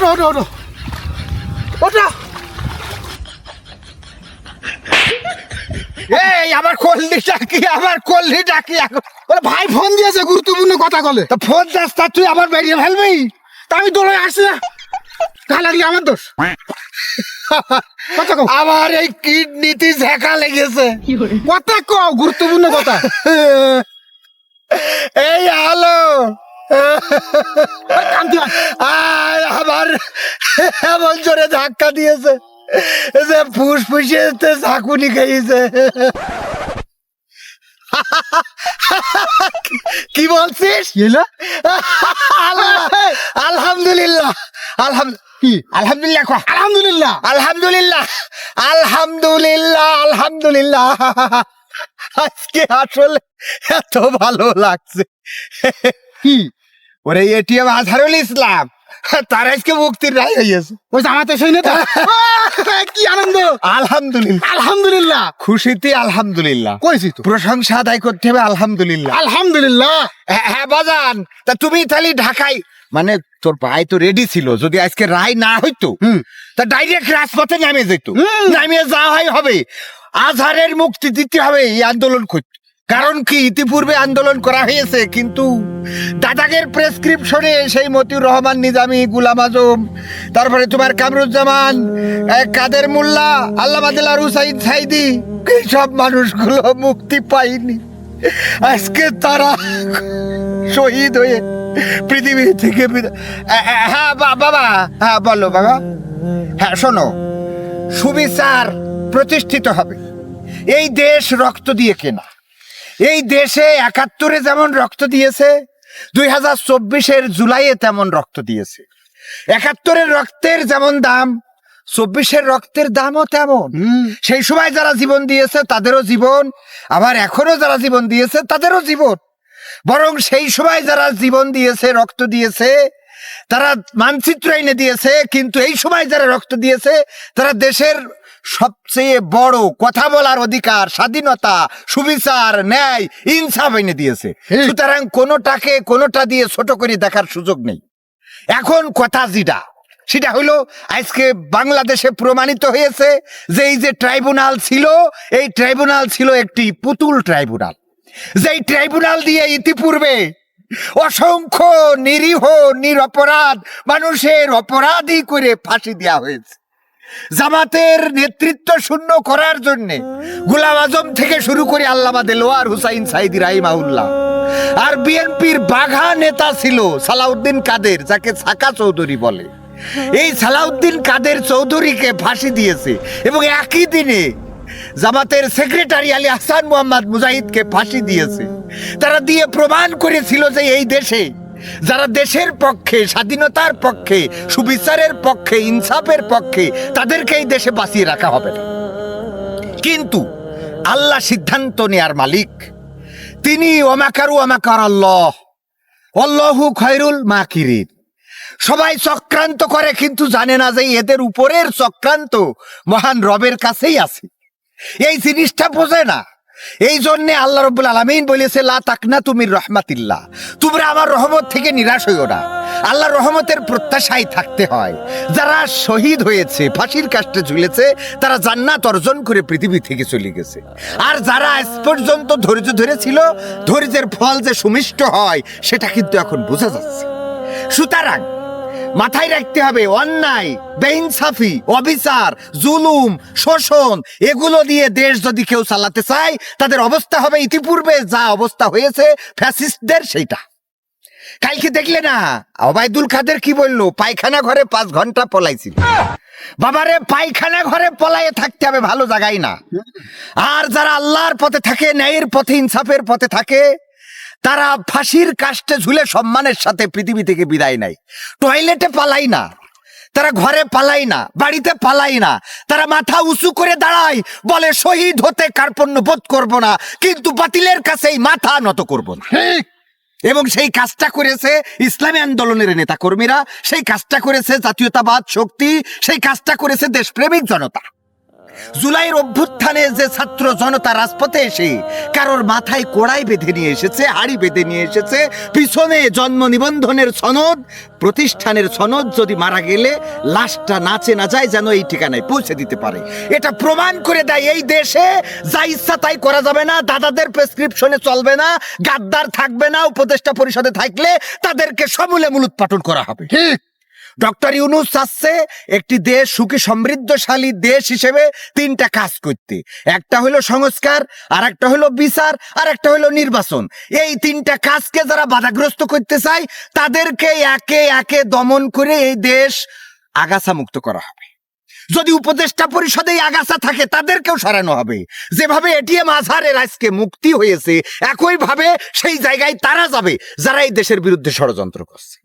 ওঠো ওঠো ওঠো। ওঠো। এই আমার কল্লি ডাকি আমার কল্লি ডাকি এখন? ওরে ভাই ফোন দিয়েছে গুরুত্বপূর্ণ কথা বলে। তা ফোন যাস তা তুই আবার বেরিয়ে ফেলবি? তা আমি দৌড়ে আসছি না। তা লাগলে আমার দোষ? আমার এই কিডনিতে ঝেঁকা লেগেছে। কথা কও গুরুত্বপূর্ণ কথা। এই আলো। আরে আমার এমন জোরে ধাক্কা দিয়েছে যে ফুস ফুসিয়েতে ঝাঁকুনি খেয়েছে। কি বলছিস? আলহামদুলিল্লাহ। আলহাম আলহামদুলিল্লাহ আলহামদুলিল্লাহ। আলহামদুলিল্লাহ। আলহামদুলিল্লাহ আলহামদুলিল্লাহ। আজকে আসলে এত ভালো লাগছে। কি? ওরে এটিএম আজহারুল ইসলাম। তার আজকে মুক্তির রায় হয়েছে ওই জামাতে সেই নেতা কি আনন্দ। আলহামদুলিল্লাহ। আলহামদুলিল্লাহ। খুশিতে আলহামদুলিল্লাহ। কইছি তো। প্রশংসা আদায় করতে হবে আলহামদুলিল্লাহ। আলহামদুলিল্লাহ। হ্যাঁ বাজান তা তুমি তাহলে ঢাকায় মানে তোর ভাই তো রেডি ছিল যদি আজকে রায় না হইতো হুম। তা ডাইরেক্ট রাজপথে নামে যেত। নামিয়ে যাওয়া হয় হবে। আজহারের মুক্তি দিতে হবে এই আন্দোলন করতে। কারণ কি, ইতিপূর্বে আন্দোলন করা হয়েছে, কিন্তু দাদাগের প্রেসক্রিপশনে সেই মতিউর রহমান, নিজামি, গুলাম আজম, তারপরে তোমার কামরুজ্জামান কাদের মোল্লা আল্লাহ আদিলার হুসাইন সাইদি, এই সব মানুষগুলো মুক্তি পায়নি। আজকে তারা শহীদ হয়ে পৃথিবী থেকে হ্যাঁ বাবা হ্যাঁ বলো, বাবা। হ্যাঁ শোনো, সুবিচার প্রতিষ্ঠিত হবে। এই দেশ রক্ত দিয়ে কেনা। এই দেশে একাত্তরে যেমন রক্ত দিয়েছে দুই হাজার চব্বিশের জুলাইয়ে তেমন রক্ত দিয়েছে। একাত্তরের রক্তের যেমন দাম চব্বিশের রক্তের দামও তেমন। সেই সময় যারা জীবন দিয়েছে তাদেরও জীবন। আবার এখনও যারা জীবন দিয়েছে তাদেরও জীবন। বরং সেই সময় যারা জীবন দিয়েছে রক্ত দিয়েছে তারা মানচিত্র এনে দিয়েছে কিন্তু এই সময় যারা রক্ত দিয়েছে তারা দেশের সবচেয়ে বড় কথা বলার অধিকার স্বাধীনতা সুবিচার ন্যায় ইনসাফ এনে দিয়েছে। সুতরাং কোনোটাকে কোনোটা দিয়ে ছোট করে দেখার সুযোগ নেই। এখন কথা যেটা সেটা হলো আজকে বাংলাদেশে প্রমাণিত হয়েছে যে এই যে ট্রাইব্যুনাল ছিল এই ট্রাইব্যুনাল ছিল একটি পুতুল ট্রাইব্যুনাল। যেই ট্রাইব্যুনাল দিয়ে ইতিপূর্বে অসংখ্য নিরীহ নিরপরাধ মানুষের অপরাধী করে ফাঁসি দেওয়া হয়েছে। জামাতের নেতৃত্ব শূন্য করার জন্যে গুলাম আজম থেকে শুরু করে আল্লামা দেলোয়ার হুসাইন সাইদি রাহিমাউল্লাহ আর বিএনপির বাঘা নেতা ছিল সালাউদ্দিন কাদের, যাকে সাকা চৌধুরী বলে। এই সালাউদ্দিন কাদের চৌধুরীকে ফাঁসি দিয়েছে এবং একই দিনে জামাতের সেক্রেটারি আলী হাসান মোহাম্মদ মুজাহিদকে ফাঁসি দিয়েছে। তারা দিয়ে প্রমাণ করেছিল যে এই দেশে যারা দেশের পক্ষে, স্বাধীনতার পক্ষে, সুবিচারের পক্ষে, ইনসাফের পক্ষে তাদেরকে এই দেশে বাঁচিয়ে রাখা হবে। না কিন্তু আল্লাহ সিদ্ধান্ত নেয়ার মালিক, তিনি ওমাকারু ওমাকার আল্লাহ। অল্লাহু খয়রুল মাকিরিন। সবাই চক্রান্ত করে, কিন্তু জানে না যে এদের উপরের চক্রান্ত মহান রবের কাছেই আছে। এই জিনিসটা বোঝে না। এই জন্যে আল্লাহ রব্বুল আলমিন বলেছে, লা তাকনা তুমি রহমাতিল্লাহ। তোমরা আমার রহমত থেকে নিরাশ হইও না। আল্লাহর রহমতের প্রত্যাশায় থাকতে হয়। যারা শহীদ হয়েছে, ফাঁসির কাষ্টে ঝুলেছে, তারা জান্নাত অর্জন করে পৃথিবী থেকে চলে গেছে। আর যারা আজ পর্যন্ত ধৈর্য ধরেছিল, ধৈর্যের ফল যে সুমিষ্ট হয়, সেটা কিন্তু এখন বোঝা যাচ্ছে। সুতরাং মাথায় রাখতে হবে অন্যায়, বেইনসাফি, অবিচার, জুলুম, শোষণ, এগুলো দিয়ে দেশ যদি কেউ চালাতে চায়, তাদের অবস্থা হবে ইতিপূর্বে যা অবস্থা হয়েছে ফ্যাসিস্টদের সেইটা। কালকে দেখলে না, অবায়দুল খাদের কি বলল? পায়খানা ঘরে পাঁচ ঘণ্টা পলাইছিল। বাবারে, পায়খানা ঘরে পলাইয়ে থাকতে হবে ভালো জায়গায় না। আর যারা আল্লাহর পথে থাকে, ন্যায়ের পথে, ইনসাফের পথে থাকে তারা ফাঁসির কাষ্টে ঝুলে সম্মানের সাথে পৃথিবী থেকে বিদায় নেয়। টয়লেটে পালাই না। তারা ঘরে পালাই না বাড়িতে পালাই না। তারা মাথা উঁচু করে দাঁড়ায় বলে শহীদ হতে কার্পণ্য বোধ করব না কিন্তু বাতিলের কাছেই মাথা নত করব না। এবং সেই কাজটা করেছে ইসলামী আন্দোলনের নেতা কর্মীরা সেই কাজটা করেছে জাতীয়তাবাদ শক্তি সেই কাজটা করেছে দেশপ্রেমিক জনতা। জুলাইয়ের অভ্যুত্থানে যে ছাত্র জনতা রাজপথে এসে কারোর মাথায় কোড়াই বেঁধে নিয়ে এসেছে, হাড়ি বেঁধে নিয়ে এসেছে, পিছনে জন্ম নিবন্ধনের সনদ, প্রতিষ্ঠানের সনদ যদি মারা গেলে লাশটা নাচে না যায় যেন এই ঠিকানায় পৌঁছে দিতে পারে। এটা প্রমাণ করে দেয় এই দেশে যা ইচ্ছা তাই করা যাবে না, দাদাদের প্রেসক্রিপশনে চলবে না, গাদ্দার থাকবে না, উপদেষ্টা পরিষদে থাকলে তাদেরকে সমূলে মূলোৎপাটন করা হবে। ঠিক। ডক্টর ইউনুস চাচ্ছে একটি দেশ সুখী সমৃদ্ধশালী দেশ হিসেবে তিনটা কাজ করতে। একটা হলো সংস্কার আর একটা হলো বিচার আর একটা হলো নির্বাচন। এই তিনটা কাজকে যারা বাধাগ্রস্ত করতে চায়, তাদেরকে একে একে দমন করে এই দেশ আগাছা মুক্ত করা হবে। যদি উপদেষ্টা পরিষদে আগাছা থাকে তাদেরকেও সরানো হবে। যেভাবে এটিএম আজহারের আজকে মুক্তি হয়েছে একইভাবে সেই জায়গায় তারা যাবে যারা এই দেশের বিরুদ্ধে ষড়যন্ত্র করছে।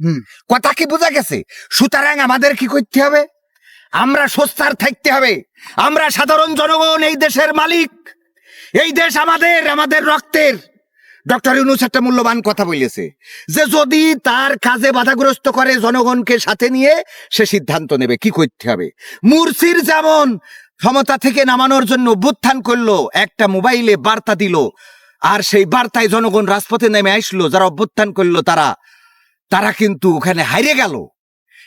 কথা কি বোঝা গেছে? সুতরাং আমাদের কি করতে হবে? আমরা সস্তার থাকতে হবে। আমরা সাধারণ জনগণ এই দেশের মালিক। এই দেশ আমাদের আমাদের রক্তের। ডক্টর ইউনুস একটা মূল্যবান কথা বলেছে যে যদি তার কাজে বাধাগ্রস্ত করে জনগণকে সাথে নিয়ে সে সিদ্ধান্ত নেবে, কি করতে হবে? মুরসির যেমন ক্ষমতা থেকে নামানোর জন্য অভ্যুত্থান করল, একটা মোবাইলে বার্তা দিল, আর সেই বার্তায় জনগণ রাজপথে নেমে আসলো, যারা অভ্যুত্থান করল তারা তারা কিন্তু ওখানে হারিয়ে গেল।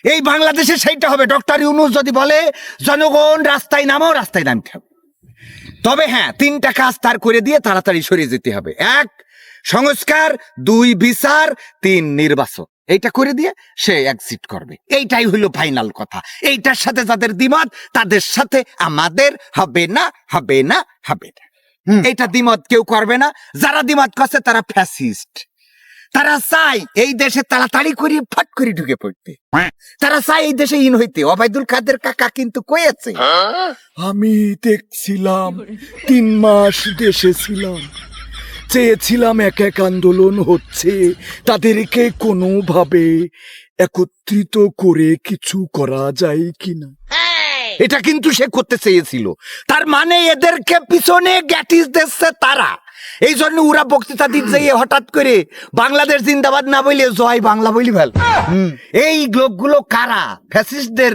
এই বাংলাদেশে সেইটা হবে। ডক্টর ইউনুস যদি বলে, জনগণ রাস্তায় নামো রাস্তায় নামতে হবে। তবে হ্যাঁ তিনটা কাজ তার করে দিয়ে তাড়াতাড়ি সরিয়ে যেতে হবে। এক সংস্কার দুই বিচার তিন নির্বাচন। এইটা করে দিয়ে সে এক্সিট করবে। এইটাই হলো ফাইনাল কথা। এইটার সাথে যাদের দ্বিমত তাদের সাথে আমাদের হবে না হবে না হবে না। এইটা দ্বিমত কেউ করবে না। যারা দ্বিমত করছে তারা ফ্যাসিস্ট তারা চায় এই দেশে তাড়াতাড়ি করে ফট করে ঢুকে পড়তে। তারা চায় এই দেশে ইন হইতে। অবায়দুল কাদের কাকা কিন্তু কয়েছে আমি দেখছিলাম তিন মাস দেশে ছিলাম। চেয়েছিলাম এক এক আন্দোলন হচ্ছে, তাদেরকে কোনোভাবে একত্রিত করে কিছু করা যায় কিনা। এটা কিন্তু সে করতে চেয়েছিল। তার মানে এদেরকে পিছনে গ্যাটিস দিচ্ছে তারা। এই জন্য ওরা বক্তৃতা দিতে হঠাৎ করে বাংলাদেশ জিন্দাবাদ না বলে জয় বাংলা বলি ফেল এই লোকগুলো কারা? ফ্যাসিস্টদের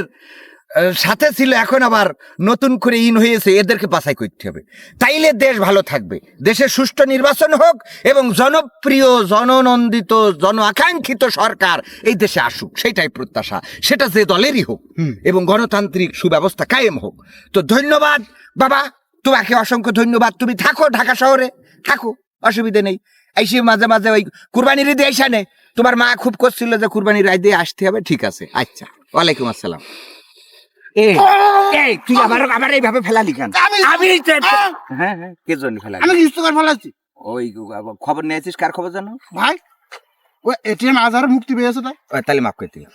সাথে ছিল এখন আবার নতুন করে ইন হয়েছে এদেরকে বাছাই করতে হবে। তাইলে দেশ ভালো থাকবে। দেশের সুষ্ঠু নির্বাচন হোক এবং জনপ্রিয় জননন্দিত জন আকাঙ্ক্ষিত সরকার এই দেশে আসুক সেটাই প্রত্যাশা। সেটা যে দলেরই হোক এবং গণতান্ত্রিক সুব্যবস্থা কায়েম হোক। তো ধন্যবাদ বাবা। তোমাকে অসংখ্য ধন্যবাদ। তুমি থাকো ঢাকা শহরে। থাকো অসুবিধে নেই। এসে মাঝে মাঝে ওই কুরবানির ঈদে এসে নে। তোমার মা খুব করছিল যে কুরবানির ঈদে আসতে হবে। ঠিক আছে আচ্ছা। ওয়ালাইকুম আসসালাম। এই তুই আবার আবার এইভাবে ফেলালি কেন? আমি-! হ্যাঁ হ্যাঁ কে জন্য ফেলালি? আমি কিছু করে ফেলাচ্ছি? ওই খবর নিয়েছিস কার খবর জানো ভাই ও এটিএম আজার মুক্তি পেয়েছে তাই। তাহলে মাফ করে দিলাম